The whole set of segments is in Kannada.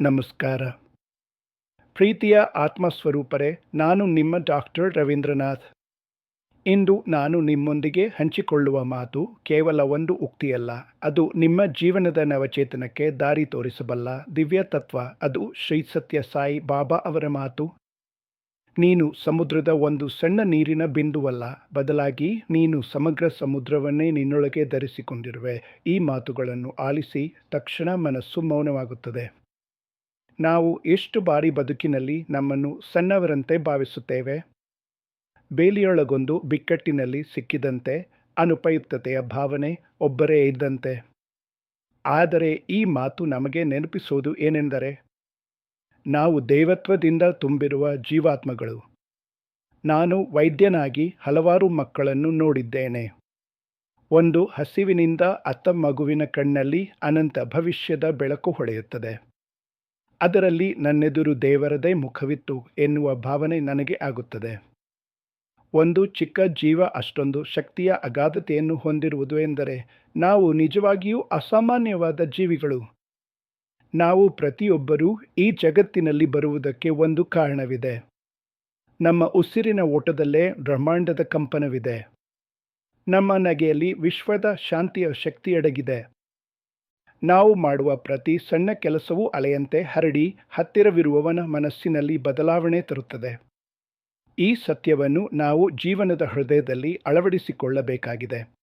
ನಮಸ್ಕಾರ. ಪ್ರೀತಿಯ ಆತ್ಮಸ್ವರೂಪರೇ, ನಾನು ನಿಮ್ಮ ಡಾಕ್ಟರ್ ರವೀಂದ್ರನಾಥ್. ಇಂದು ನಾನು ನಿಮ್ಮೊಂದಿಗೆ ಹಂಚಿಕೊಳ್ಳುವ ಮಾತು ಕೇವಲ ಒಂದು ಉಕ್ತಿಯಲ್ಲ, ಅದು ನಿಮ್ಮ ಜೀವನದ ನವಚೇತನಕ್ಕೆ ದಾರಿ ತೋರಿಸಬಲ್ಲ ದಿವ್ಯ ತತ್ವ, ಅದು ಶ್ರೀ ಸತ್ಯ ಸಾಯಿ ಬಾಬಾ ಅವರ ಮಾತು. ನೀನು ಸಮುದ್ರದ ಒಂದು ಸಣ್ಣ ನೀರಿನ ಬಿಂದುವಲ್ಲ, ಬದಲಾಗಿ ನೀನು ಸಮಗ್ರ ಸಮುದ್ರವನ್ನೇ ನಿನ್ನೊಳಗೆ ಧರಿಸಿಕೊಂಡಿರುವೆ, ಈ ಮಾತುಗಳನ್ನು ಆಲಿಸಿ ತಕ್ಷಣ ಮನಸ್ಸು ಮೌನವಾಗುತ್ತದೆ. ನಾವು ಎಷ್ಟು ಬಾರಿ ಬದುಕಿನಲ್ಲಿ ನಮ್ಮನ್ನು ಸಣ್ಣವರಂತೆ ಭಾವಿಸುತ್ತೇವೆ? ಬೇಲಿಯೊಳಗೊಂದು ಬಿಕ್ಕಟ್ಟಿನಲ್ಲಿ ಸಿಕ್ಕಿದಂತೆ ಅನುಪಯುಕ್ತತೆಯ ಭಾವನೆ ಒಬ್ಬರೇ ಇದ್ದಂತೆ. ಆದರೆ ಈ ಮಾತು ನಮಗೆ ನೆನಪಿಸುವುದು ಏನೆಂದರೆ, ನಾವು ದೈವತ್ವದಿಂದ ತುಂಬಿರುವ ಜೀವಾತ್ಮಗಳು. ನಾನು ವೈದ್ಯನಾಗಿ ಹಲವಾರು ಮಕ್ಕಳನ್ನು ನೋಡಿದ್ದೇನೆ. ಒಂದು ಹಸಿವಿನಿಂದ ಅತ್ತ ಮಗುವಿನ ಕಣ್ಣಲ್ಲಿ ಅನಂತ ಭವಿಷ್ಯದ ಬೆಳಕು ಹೊಳೆಯುತ್ತದೆ. ಅದರಲ್ಲಿ ನನ್ನೆದುರು ದೇವರದೇ ಮುಖವಿತ್ತು ಎನ್ನುವ ಭಾವನೆ ನನಗೆ ಆಗುತ್ತದೆ. ಒಂದು ಚಿಕ್ಕ ಜೀವ ಅಷ್ಟೊಂದು ಶಕ್ತಿಯ ಅಗಾಧತೆಯನ್ನು ಹೊಂದಿರುವುದು ಎಂದರೆ ನಾವು ನಿಜವಾಗಿಯೂ ಅಸಾಮಾನ್ಯವಾದ ಜೀವಿಗಳು. ನಾವು ಪ್ರತಿಯೊಬ್ಬರೂ ಈ ಜಗತ್ತಿನಲ್ಲಿ ಬರುವುದಕ್ಕೆ ಒಂದು ಕಾರಣವಿದೆ. ನಮ್ಮ ಉಸಿರಿನ ಓಟದಲ್ಲೇ ಬ್ರಹ್ಮಾಂಡದ ಕಂಪನವಿದೆ. ನಮ್ಮ ನಗೆಯಲ್ಲಿ ವಿಶ್ವದ ಶಾಂತಿಯ ಶಕ್ತಿಯಡಗಿದೆ. ನಾವು ಮಾಡುವ ಪ್ರತಿ ಸಣ್ಣ ಕೆಲಸವೂ ಅಲೆಯಂತೆ ಹರಡಿ ಹತ್ತಿರವಿರುವವನ ಮನಸ್ಸಿನಲ್ಲಿ ಬದಲಾವಣೆ ತರುತ್ತದೆ. ಈ ಸತ್ಯವನ್ನು ನಾವು ಜೀವನದ ಹೃದಯದಲ್ಲಿ ಅಳವಡಿಸಿಕೊಳ್ಳಬೇಕಾಗಿದೆ.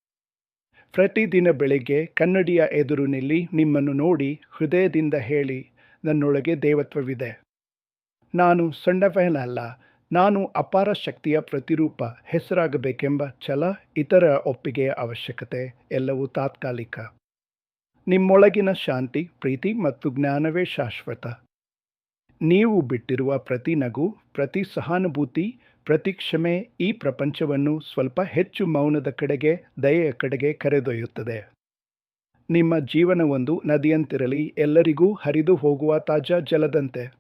ಪ್ರತಿದಿನ ಬೆಳಿಗ್ಗೆ ಕನ್ನಡಿಯ ಎದುರು ನಿಲ್ಲಿ ನಿಮ್ಮನ್ನು ನೋಡಿ ಹೃದಯದಿಂದ ಹೇಳಿ, ನನ್ನೊಳಗೆ ದೇವತ್ವವಿದೆ. ನಾನು ಸಣ್ಣವನಲ್ಲ, ನಾನು ಅಪಾರ ಶಕ್ತಿಯ ಪ್ರತಿರೂಪ, ಹೆಸರಾಗಬೇಕೆಂಬ ಛಲ, ಇತರ ಒಪ್ಪಿಗೆಯ ಅವಶ್ಯಕತೆ, ಎಲ್ಲವೂ ತಾತ್ಕಾಲಿಕ. ನಿಮ್ಮೊಳಗಿನ ಶಾಂತಿ, ಪ್ರೀತಿ ಮತ್ತು ಜ್ಞಾನವೇ ಶಾಶ್ವತ. ನೀವು ಬಿಟ್ಟಿರುವ ಪ್ರತಿ ನಗು, ಪ್ರತಿ ಸಹಾನುಭೂತಿ, ಪ್ರತಿ ಕ್ಷಮೆ ಈ ಪ್ರಪಂಚವನ್ನು ಸ್ವಲ್ಪ ಹೆಚ್ಚು ಮೌನದ ಕಡೆಗೆ, ದಯೆಯ ಕಡೆಗೆ ಕರೆದೊಯ್ಯುತ್ತದೆ. ನಿಮ್ಮ ಜೀವನವೊಂದು ನದಿಯಂತಿರಲಿ, ಎಲ್ಲರಿಗೂ ಹರಿದು ಹೋಗುವ ತಾಜಾ ಜಲದಂತೆ.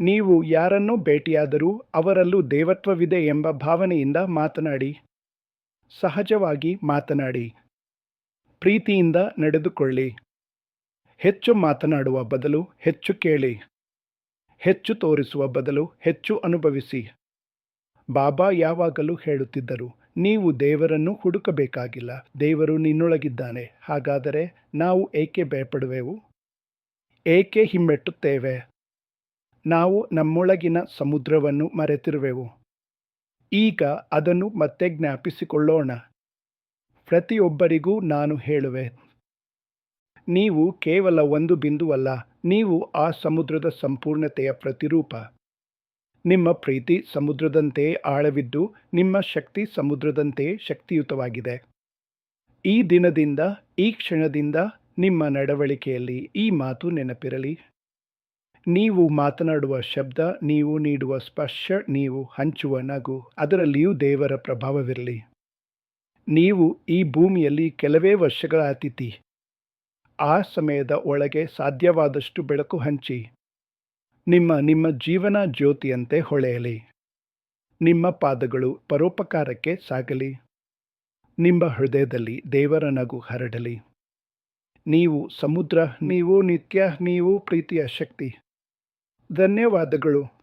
ನೀವು ಯಾರನ್ನೂ ಭೇಟಿಯಾದರೂ ಅವರಲ್ಲೂ ದೇವತ್ವವಿದೆ ಎಂಬ ಭಾವನೆಯಿಂದ ಮಾತನಾಡಿ. ಸಹಜವಾಗಿ ಮಾತನಾಡಿ. ಪ್ರೀತಿಯಿಂದ ನಡೆದುಕೊಳ್ಳಿ. ಹೆಚ್ಚು ಮಾತನಾಡುವ ಬದಲು ಹೆಚ್ಚು ಕೇಳಿ. ಹೆಚ್ಚು ತೋರಿಸುವ ಬದಲು ಹೆಚ್ಚು ಅನುಭವಿಸಿ. ಬಾಬಾ ಯಾವಾಗಲೂ ಹೇಳುತ್ತಿದ್ದರು, ನೀವು ದೇವರನ್ನು ಹುಡುಕಬೇಕಾಗಿಲ್ಲ, ದೇವರು ನಿನ್ನೊಳಗಿದ್ದಾನೆ, ಹಾಗಾದರೆ ನಾವು ಏಕೆ ಭಯಪಡುವೆವು? ಏಕೆ ಹಿಮ್ಮೆಟ್ಟುತ್ತೇವೆ? ನಾವು ನಮ್ಮೊಳಗಿನ ಸಮುದ್ರವನ್ನು ಮರೆತಿರುವೆವು. ಈಗ ಅದನ್ನು ಮತ್ತೆ ಜ್ಞಾಪಿಸಿಕೊಳ್ಳೋಣ. ಪ್ರತಿಯೊಬ್ಬರಿಗೂ ನಾನು ಹೇಳುವೆ. ನೀವು ಕೇವಲ ಒಂದು ಬಿಂದುವಲ್ಲ, ನೀವು ಆ ಸಮುದ್ರದ ಸಂಪೂರ್ಣತೆಯ ಪ್ರತಿರೂಪ. ನಿಮ್ಮ ಪ್ರೀತಿ ಸಮುದ್ರದಂತೆ ಆಳವಿದ್ದು, ನಿಮ್ಮ ಶಕ್ತಿ ಸಮುದ್ರದಂತೆ ಶಕ್ತಿಯುತವಾಗಿದೆ. ಈ ದಿನದಿಂದ, ಈ ಕ್ಷಣದಿಂದ ನಿಮ್ಮ ನಡವಳಿಕೆಯಲ್ಲಿ ಈ ಮಾತು ನೆನಪಿರಲಿ. ನೀವು ಮಾತನಾಡುವ ಶಬ್ದ, ನೀವು ನೀಡುವ ಸ್ಪರ್ಶ, ನೀವು ಹಂಚುವ ನಗು, ಅದರಲ್ಲಿಯೂ ದೇವರ ಪ್ರಭಾವವಿರಲಿ. ನೀವು ಈ ಭೂಮಿಯಲ್ಲಿ ಕೆಲವೇ ವರ್ಷಗಳ ಅತಿಥಿ. ಆ ಸಮಯದ ಒಳಗೆ ಸಾಧ್ಯವಾದಷ್ಟು ಬೆಳಕು ಹಂಚಿ. ನಿಮ್ಮ ನಿಮ್ಮ ಜೀವನ ಜ್ಯೋತಿಯಂತೆ ಹೊಳೆಯಲಿ. ನಿಮ್ಮ ಪಾದಗಳು ಪರೋಪಕಾರಕ್ಕೆ ಸಾಗಲಿ. ನಿಮ್ಮ ಹೃದಯದಲ್ಲಿ ದೇವರ ನಗು ಹರಡಲಿ. ನೀವು ಸಮುದ್ರ, ನೀವು ನಿತ್ಯ, ನೀವು ಪ್ರೀತಿಯ ಶಕ್ತಿ. ಧನ್ಯವಾದಗಳು.